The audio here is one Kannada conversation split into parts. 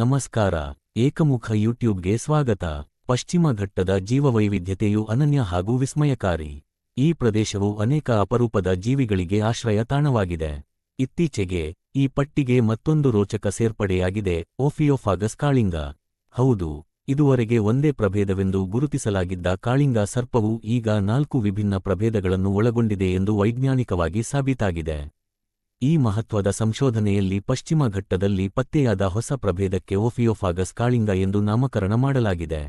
ನಮಸ್ಕಾರ, ಏಕಮುಖ ಯೂಟ್ಯೂಬ್ಗೆ ಸ್ವಾಗತ. ಪಶ್ಚಿಮ ಘಟ್ಟದ ಜೀವವೈವಿಧ್ಯತೆಯು ಅನನ್ಯ ಹಾಗೂ ವಿಸ್ಮಯಕಾರಿ. ಈ ಪ್ರದೇಶವು ಅನೇಕ ಅಪರೂಪದ ಜೀವಿಗಳಿಗೆ ಆಶ್ರಯ ತಾಣವಾಗಿದೆ. ಇತ್ತೀಚೆಗೆ, ಈ ಪಟ್ಟಿಗೆ ಮತ್ತೊಂದು ರೋಚಕ ಸೇರ್ಪಡೆಯಾಗಿದೆ, ಓಫಿಯೋಫಾಗಸ್ ಕಾಳಿಂಗ. ಹೌದು, ಇದುವರೆಗೆ ಒಂದೇ ಪ್ರಭೇದವೆಂದು ಗುರುತಿಸಲಾಗಿದ್ದ ಕಾಳಿಂಗ ಸರ್ಪವು ಈಗ ನಾಲ್ಕು ವಿಭಿನ್ನ ಪ್ರಭೇದಗಳನ್ನು ಒಳಗೊಂಡಿದೆ ಎಂದು ವೈಜ್ಞಾನಿಕವಾಗಿ ಸಾಬೀತಾಗಿದೆ. ಈ ಮಹತ್ವದ ಸಂಶೋಧನೆಯಲ್ಲಿ ಪಶ್ಚಿಮ ಘಟ್ಟದಲ್ಲಿ ಪತ್ತೆಯಾದ ಹೊಸ ಪ್ರಭೇದಕ್ಕೆ ಓಫಿಯೋಫಾಗಸ್ ಕಾಳಿಂಗ ಎಂದು ನಾಮಕರಣ ಮಾಡಲಾಗಿದೆ.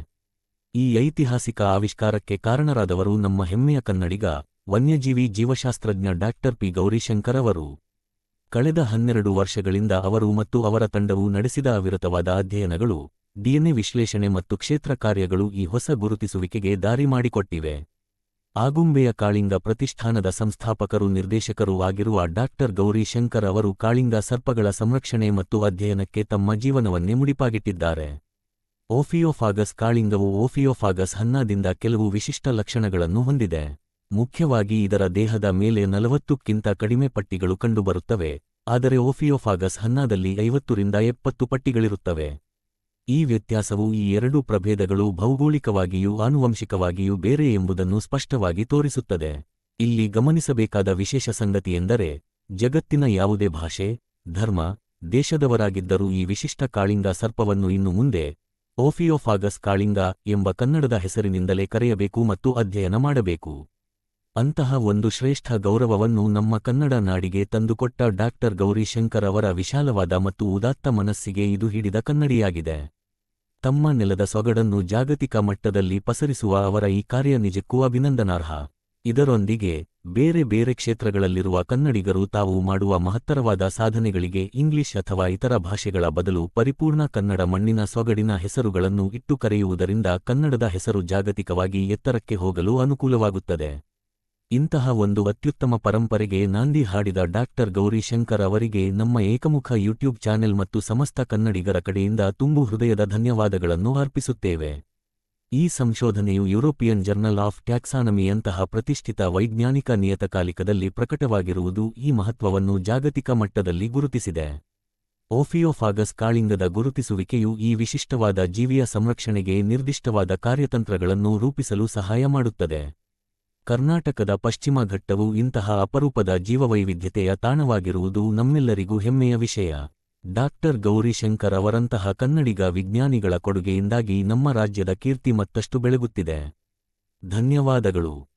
ಈ ಐತಿಹಾಸಿಕ ಆವಿಷ್ಕಾರಕ್ಕೆ ಕಾರಣರಾದವರು ನಮ್ಮ ಹೆಮ್ಮೆಯ ಕನ್ನಡಿಗ, ವನ್ಯಜೀವಿ ಜೀವಶಾಸ್ತ್ರಜ್ಞ ಡಾಕ್ಟರ್ ಪಿ. ಗೌರಿಶಂಕರ್ ಅವರು. ಕಳೆದ ಹನ್ನೆರಡು ವರ್ಷಗಳಿಂದ ಅವರು ಮತ್ತು ಅವರ ತಂಡವು ನಡೆಸಿದ ಅವಿರತವಾದ ಅಧ್ಯಯನಗಳು, ಡಿಎನ್ಎ ವಿಶ್ಲೇಷಣೆ ಮತ್ತು ಕ್ಷೇತ್ರ ಕಾರ್ಯಗಳು ಈ ಹೊಸ ಗುರುತಿಸುವಿಕೆಗೆ ದಾರಿ ಮಾಡಿಕೊಟ್ಟಿವೆ. ಆಗುಂಬೆಯ ಕಾಳಿಂಗ ಪ್ರತಿಷ್ಠಾನದ ಸಂಸ್ಥಾಪಕರು ನಿರ್ದೇಶಕರೂ ಆಗಿರುವ ಡಾಕ್ಟರ್ ಗೌರಿ ಶಂಕರ್ ಅವರು ಕಾಳಿಂಗ ಸರ್ಪಗಳ ಸಂರಕ್ಷಣೆ ಮತ್ತು ಅಧ್ಯಯನಕ್ಕೆ ತಮ್ಮ ಜೀವನವನ್ನೇ ಮುಡಿಪಾಗಿಟ್ಟಿದ್ದಾರೆ. ಓಫಿಯೋಫಾಗಸ್ ಕಾಳಿಂಗವು ಓಫಿಯೋಫಾಗಸ್ ಹನ್ನಾದಿಂದ ಕೆಲವು ವಿಶಿಷ್ಟ ಲಕ್ಷಣಗಳನ್ನು ಹೊಂದಿದೆ. ಮುಖ್ಯವಾಗಿ ಇದರ ದೇಹದ ಮೇಲೆ ನಲವತ್ತಕ್ಕಿಂತ ಕಡಿಮೆ ಪಟ್ಟಿಗಳು ಕಂಡುಬರುತ್ತವೆ, ಆದರೆ ಓಫಿಯೋಫಾಗಸ್ ಹನ್ನಾದಲ್ಲಿ ಐವತ್ತರಿಂದ ಎಪ್ಪತ್ತು ಪಟ್ಟಿಗಳಿರುತ್ತವೆ. ಈ ವ್ಯತ್ಯಾಸವು ಈ ಎರಡೂ ಪ್ರಭೇದಗಳು ಭೌಗೋಳಿಕವಾಗಿಯೂ ಆನುವಂಶಿಕವಾಗಿಯೂ ಬೇರೆ ಎಂಬುದನ್ನು ಸ್ಪಷ್ಟವಾಗಿ ತೋರಿಸುತ್ತದೆ. ಇಲ್ಲಿ ಗಮನಿಸಬೇಕಾದ ವಿಶೇಷ ಸಂಗತಿಯೆಂದರೆ ಜಗತ್ತಿನ ಯಾವುದೇ ಭಾಷೆ, ಧರ್ಮ, ದೇಶದವರಾಗಿದ್ದರೂ ಈ ವಿಶಿಷ್ಟ ಕಾಳಿಂಗ ಸರ್ಪವನ್ನು ಇನ್ನು ಮುಂದೆ ಓಫಿಯೋಫಾಗಸ್ ಕಾಳಿಂಗ ಎಂಬ ಕನ್ನಡದ ಹೆಸರಿನಿಂದಲೇ ಕರೆಯಬೇಕು ಮತ್ತು ಅಧ್ಯಯನ ಮಾಡಬೇಕು. ಅಂತಹ ಒಂದು ಶ್ರೇಷ್ಠ ಗೌರವವನ್ನು ನಮ್ಮ ಕನ್ನಡ ನಾಡಿಗೆ ತಂದುಕೊಟ್ಟ ಡಾಕ್ಟರ್ ಗೌರಿಶಂಕರ್ ಅವರ ವಿಶಾಲವಾದ ಮತ್ತು ಉದಾತ್ತ ಮನಸ್ಸಿಗೆ ಇದು ಹಿಡಿದ ಕನ್ನಡಿಯಾಗಿದೆ. ತಮ್ಮ ನೆಲದ ಸೊಗಡನ್ನು ಜಾಗತಿಕ ಮಟ್ಟದಲ್ಲಿ ಪಸರಿಸುವ ಅವರ ಈ ಕಾರ್ಯ ನಿಜಕ್ಕೂ ಅಭಿನಂದನಾರ್ಹ. ಇದರೊಂದಿಗೆ ಬೇರೆ ಬೇರೆ ಕ್ಷೇತ್ರಗಳಲ್ಲಿರುವ ಕನ್ನಡಿಗರು ತಾವು ಮಾಡುವ ಮಹತ್ತರವಾದ ಸಾಧನೆಗಳಿಗೆ ಇಂಗ್ಲಿಷ್ ಅಥವಾ ಇತರ ಭಾಷೆಗಳ ಬದಲು ಪರಿಪೂರ್ಣ ಕನ್ನಡ ಮಣ್ಣಿನ ಸೊಗಡಿನ ಹೆಸರುಗಳನ್ನು ಇಟ್ಟು ಕರೆಯುವುದರಿಂದ ಕನ್ನಡದ ಹೆಸರು ಜಾಗತಿಕವಾಗಿ ಎತ್ತರಕ್ಕೆ ಹೋಗಲು ಅನುಕೂಲವಾಗುತ್ತದೆ. ಇಂತಹ ಒಂದು ಅತ್ಯುತ್ತಮ ಪರಂಪರೆಗೆ ನಾಂದಿ ಹಾಡಿದ ಡಾಕ್ಟರ್ ಗೌರಿಶಂಕರ್ ಅವರಿಗೆ ನಮ್ಮ ಏಕಮುಖ ಯೂಟ್ಯೂಬ್ ಚಾನೆಲ್ ಮತ್ತು ಸಮಸ್ತ ಕನ್ನಡಿಗರ ಕಡೆಯಿಂದ ತುಂಬು ಹೃದಯದ ಧನ್ಯವಾದಗಳನ್ನು ಅರ್ಪಿಸುತ್ತೇವೆ. ಈ ಸಂಶೋಧನೆಯು ಯುರೋಪಿಯನ್ ಜರ್ನಲ್ ಆಫ್ ಟ್ಯಾಕ್ಸಾನಮಿಯಂತಹ ಪ್ರತಿಷ್ಠಿತ ವೈಜ್ಞಾನಿಕ ನಿಯತಕಾಲಿಕದಲ್ಲಿ ಪ್ರಕಟವಾಗಿರುವುದು ಈ ಮಹತ್ವವನ್ನು ಜಾಗತಿಕ ಮಟ್ಟದಲ್ಲಿ ಗುರುತಿಸಿದೆ. ಓಫಿಯೋಫಾಗಸ್ ಕಾಳಿಂಗದ ಗುರುತಿಸುವಿಕೆಯು ಈ ವಿಶಿಷ್ಟವಾದ ಜೀವಿಯ ಸಂರಕ್ಷಣೆಗೆ ನಿರ್ದಿಷ್ಟವಾದ ಕಾರ್ಯತಂತ್ರಗಳನ್ನು ರೂಪಿಸಲು ಸಹಾಯ ಮಾಡುತ್ತದೆ. ಕರ್ನಾಟಕದ ಪಶ್ಚಿಮ ಘಟ್ಟವು ಇಂತಹ ಅಪರೂಪದ ಜೀವವೈವಿಧ್ಯತೆಯ ತಾಣವಾಗಿರುವುದು ನಮ್ಮೆಲ್ಲರಿಗೂ ಹೆಮ್ಮೆಯ ವಿಷಯ. ಡಾಕ್ಟರ್ ಗೌರಿಶಂಕರ್ ಅವರಂತಹ ಕನ್ನಡಿಗ ವಿಜ್ಞಾನಿಗಳ ಕೊಡುಗೆಯಿಂದಾಗಿ ನಮ್ಮ ರಾಜ್ಯದ ಕೀರ್ತಿ ಮತ್ತಷ್ಟು ಬೆಳಗುತ್ತಿದೆ. ಧನ್ಯವಾದಗಳು.